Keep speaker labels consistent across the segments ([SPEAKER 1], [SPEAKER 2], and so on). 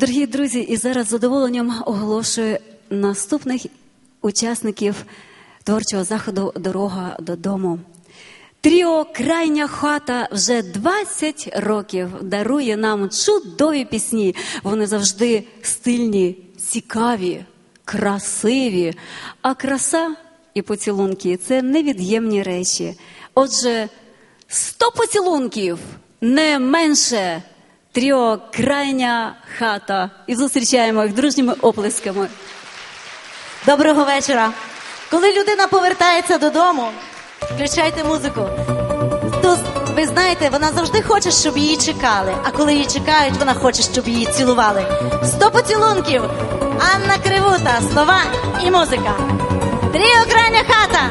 [SPEAKER 1] Дорогі друзі, і зараз з задоволенням оголошую наступних учасників творчого заходу Дорога додому. Тріо Крайня хата вже 20 років дарує нам чудові пісні. Вони завжди стильні, цікаві, красиві. А краса і поцілунки це невід'ємні речі. Отже, 100 поцілунків не менше. Тріо Крайня хата. І зустрічаємо їх дружніми оплесками.
[SPEAKER 2] Доброго вечора. Коли людина повертається додому, включайте музику. То ви знаєте, вона завжди хоче, щоб її чекали. А коли її чекають, вона хоче, щоб її цілували. Сто поцілунків. Анна Кривута, слова і музика. Тріо крайня хата.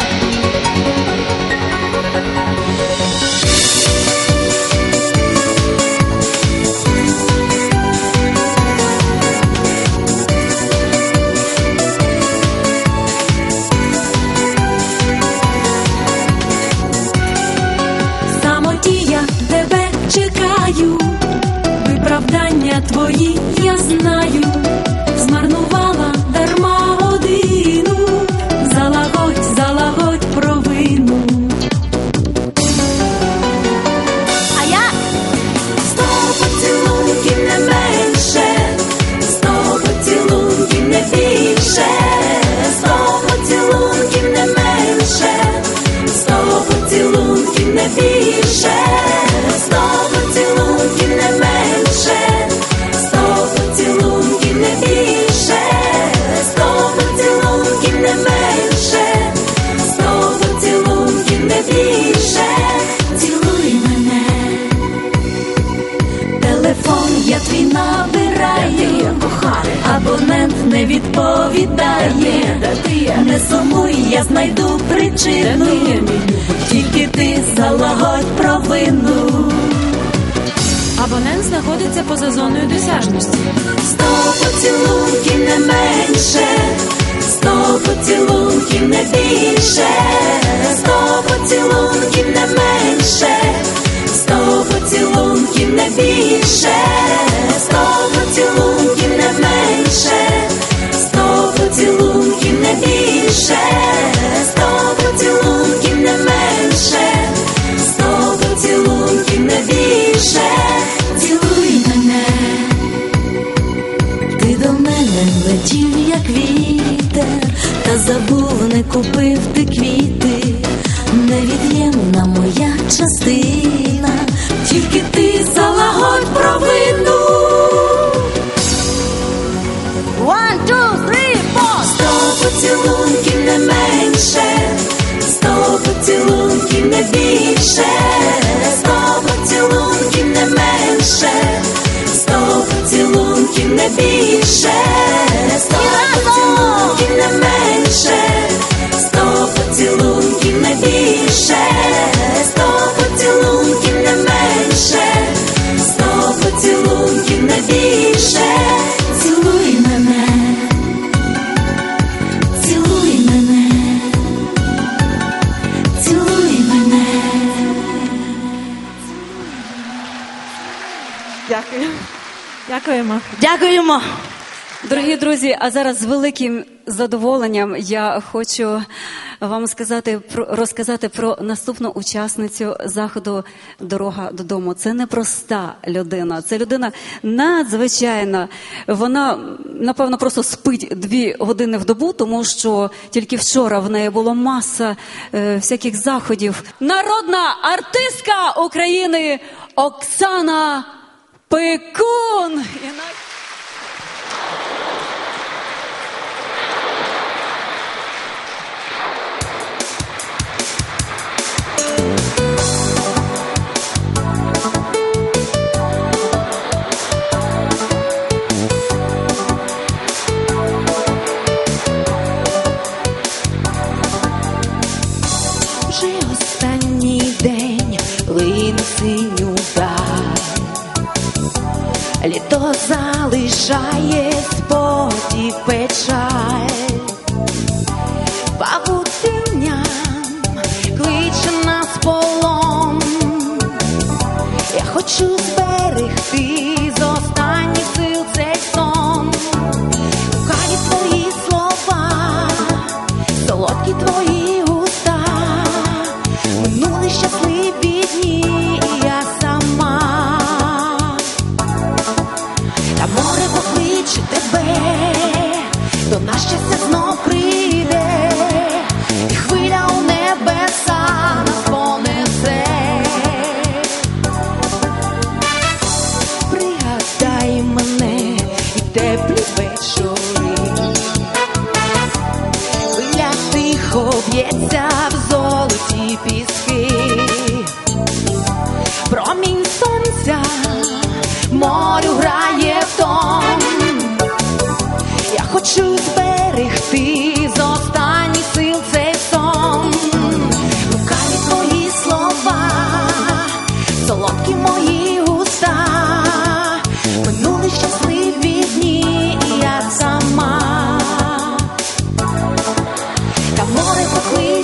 [SPEAKER 3] Відповідає. Не сумуй, я знайду причину. Тільки ти залагодь провину.
[SPEAKER 4] Абонент знаходиться поза зоною досяжності.
[SPEAKER 3] Сто поцілунків не менше, сто поцілунків не більше, сто поцілунків не менше, сто поцілунків не більше, сто поцілунків не менше, не поцілунків не більше,
[SPEAKER 4] Дякуємо.
[SPEAKER 1] Дорогі друзі, а зараз з великим задоволенням я хочу вам сказати про розказати про наступну учасницю заходу Дорога додому. Це не проста людина, це людина надзвичайна. Вона напевно просто спить дві години в добу, тому що тільки вчора в неї було маса е, всяких заходів. Народна артистка України Оксана Пекун.
[SPEAKER 3] Хочу зберегти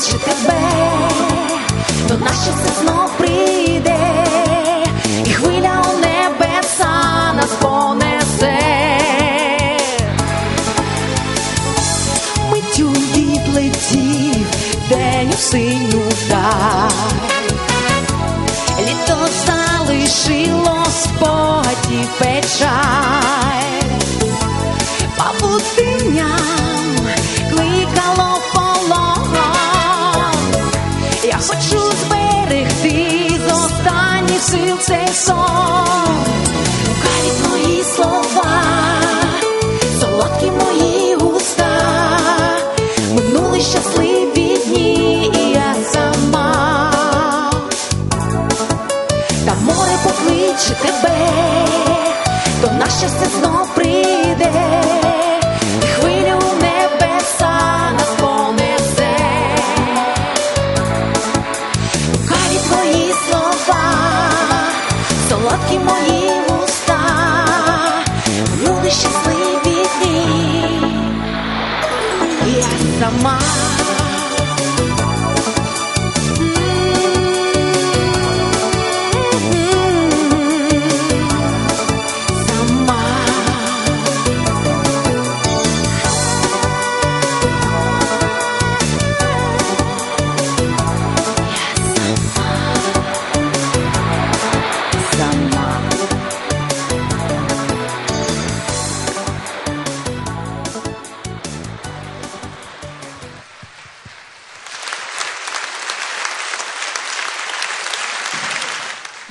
[SPEAKER 3] Sugar Хочу зберегти з останніх сил цей сон. Солодкі мої уста, люди щасливі і я. Сама.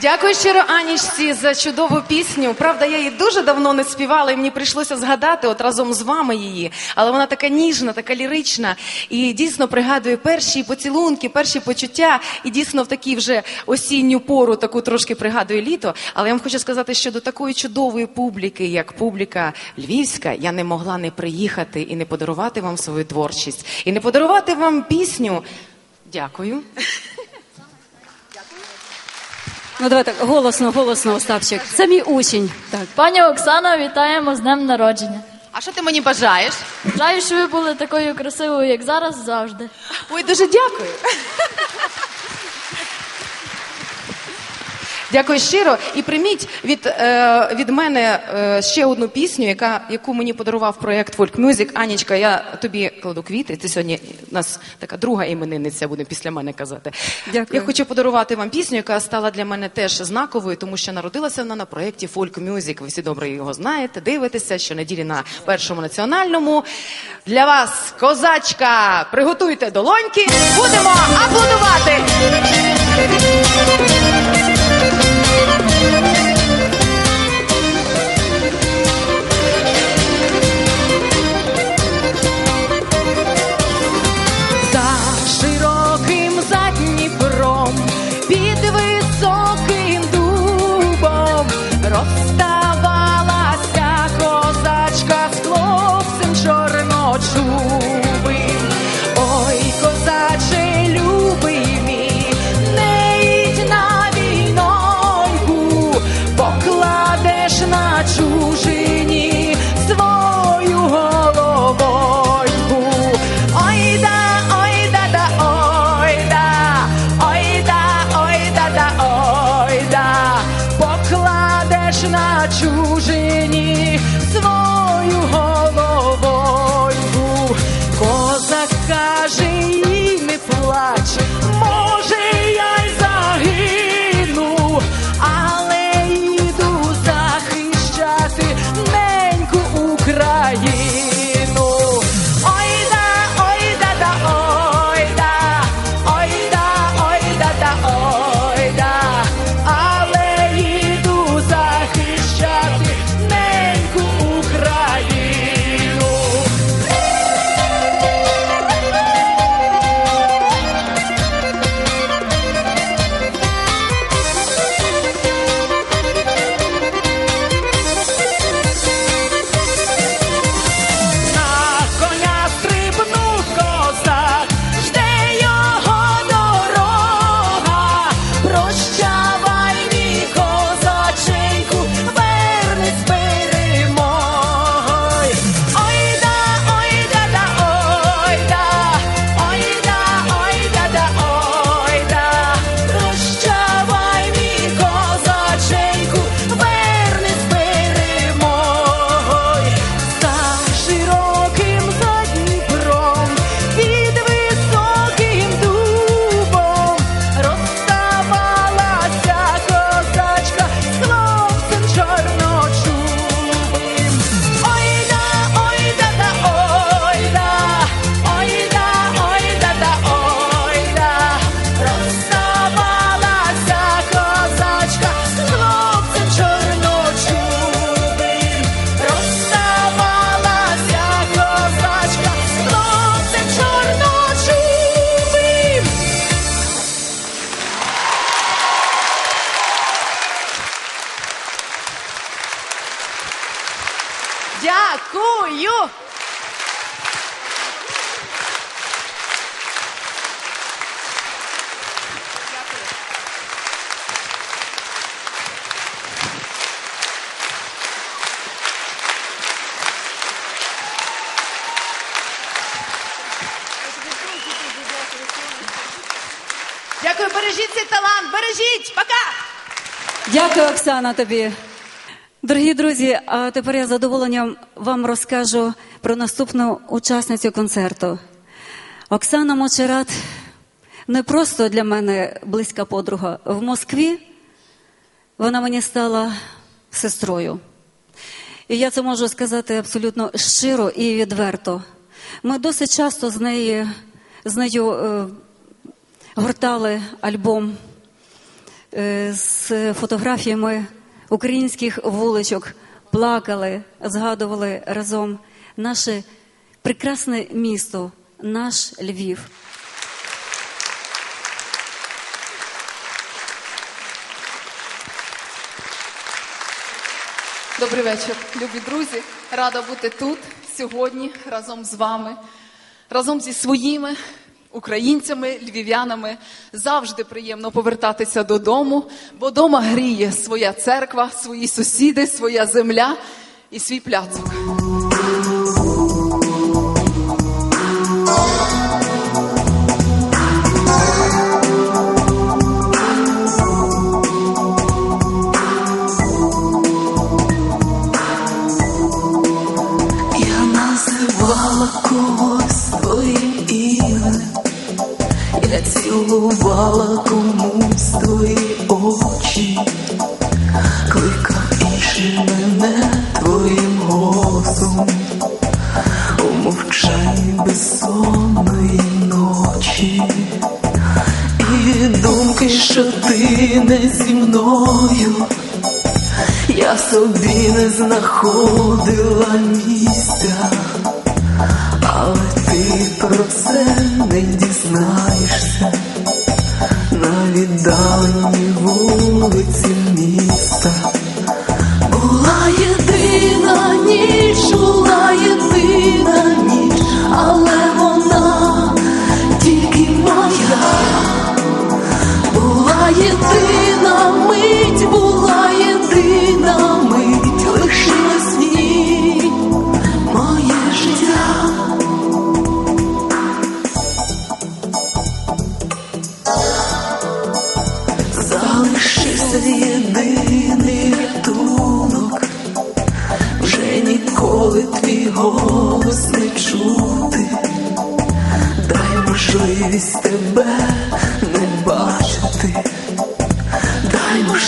[SPEAKER 5] Дякую щиро Анічці за чудову пісню. Правда, я її дуже давно не співала, і мені прийшлося згадати от разом з вами її. Але вона така ніжна, така лірична, і дійсно пригадує перші поцілунки, перші почуття. І дійсно в такій вже осінню пору таку трошки пригадує літо. Але я вам хочу сказати, що до такої чудової публіки, як публіка львівська, я не могла не приїхати і не подарувати вам свою творчість, і не подарувати вам пісню. Дякую.
[SPEAKER 1] Ну давайте голосно, голосно, Остапчик. Це мій учень. Так.
[SPEAKER 6] Пані Оксана, вітаємо з днем народження.
[SPEAKER 5] А що ти мені бажаєш?
[SPEAKER 6] Бажаю, що ви були такою красивою, як зараз, завжди.
[SPEAKER 5] Ой, дуже дякую. Дякую щиро. І прийміть від, е, від мене е, ще одну пісню, яка, яку мені подарував проєкт Folk Music. Анічка, я тобі кладу квіти. Ти сьогодні у нас така друга іменинниця буде після мене казати.
[SPEAKER 1] Дякую.
[SPEAKER 5] Я хочу подарувати вам пісню, яка стала для мене теж знаковою, тому що народилася вона на проєкті Folk Music. Ви всі добре його знаєте, дивитеся щонеділі на першому національному. Для вас, козачка, приготуйте долоньки. Будемо аплодувати.
[SPEAKER 3] Дякую, бережіть цей талант, бережіть! Пока!
[SPEAKER 1] Дякую, Оксана, тобі. Дорогі друзі, а тепер я з задоволенням вам розкажу про наступну учасницю концерту. Оксана Мочерат не просто для мене близька подруга. В Москві вона мені стала сестрою. І я це можу сказати абсолютно щиро і відверто. Ми досить часто з нею, з нею е, гортали альбом е, з фотографіями українських вуличок, плакали, згадували разом наше прекрасне місто, наш Львів.
[SPEAKER 7] Добрий вечір, любі друзі. Рада бути тут сьогодні разом з вами, разом зі своїми українцями, львів'янами. Завжди приємно повертатися додому, бо дома гріє своя церква, свої сусіди, своя земля і свій пляцок.
[SPEAKER 8] Голосом, у мовчанні безсонної ночі, і думки, що ти не зі мною. Я собі не знаходила місця,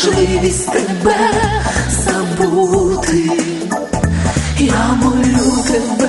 [SPEAKER 8] можливість тебе забути. Я молю тебе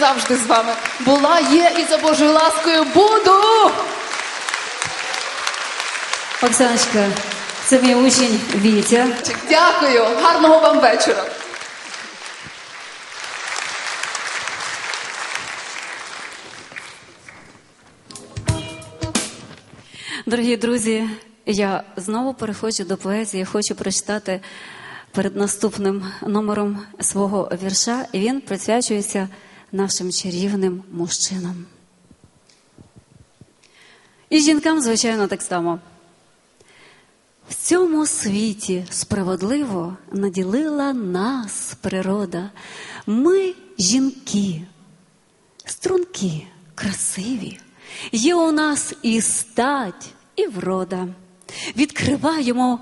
[SPEAKER 7] завжди з вами була, є і за Божою ласкою буду.
[SPEAKER 1] Оксаночка, це мій учень Вітя.
[SPEAKER 7] Дякую, гарного вам вечора.
[SPEAKER 1] Дорогі друзі, я знову переходжу до поезії. Хочу прочитати перед наступним номером свого вірша, і він присвячується нашим чарівним мужчинам. І жінкам, звичайно, так само. В цьому світі справедливо наділила нас природа. Ми жінки, струнки, красиві. Є у нас і стать, і врода. Відкриваємо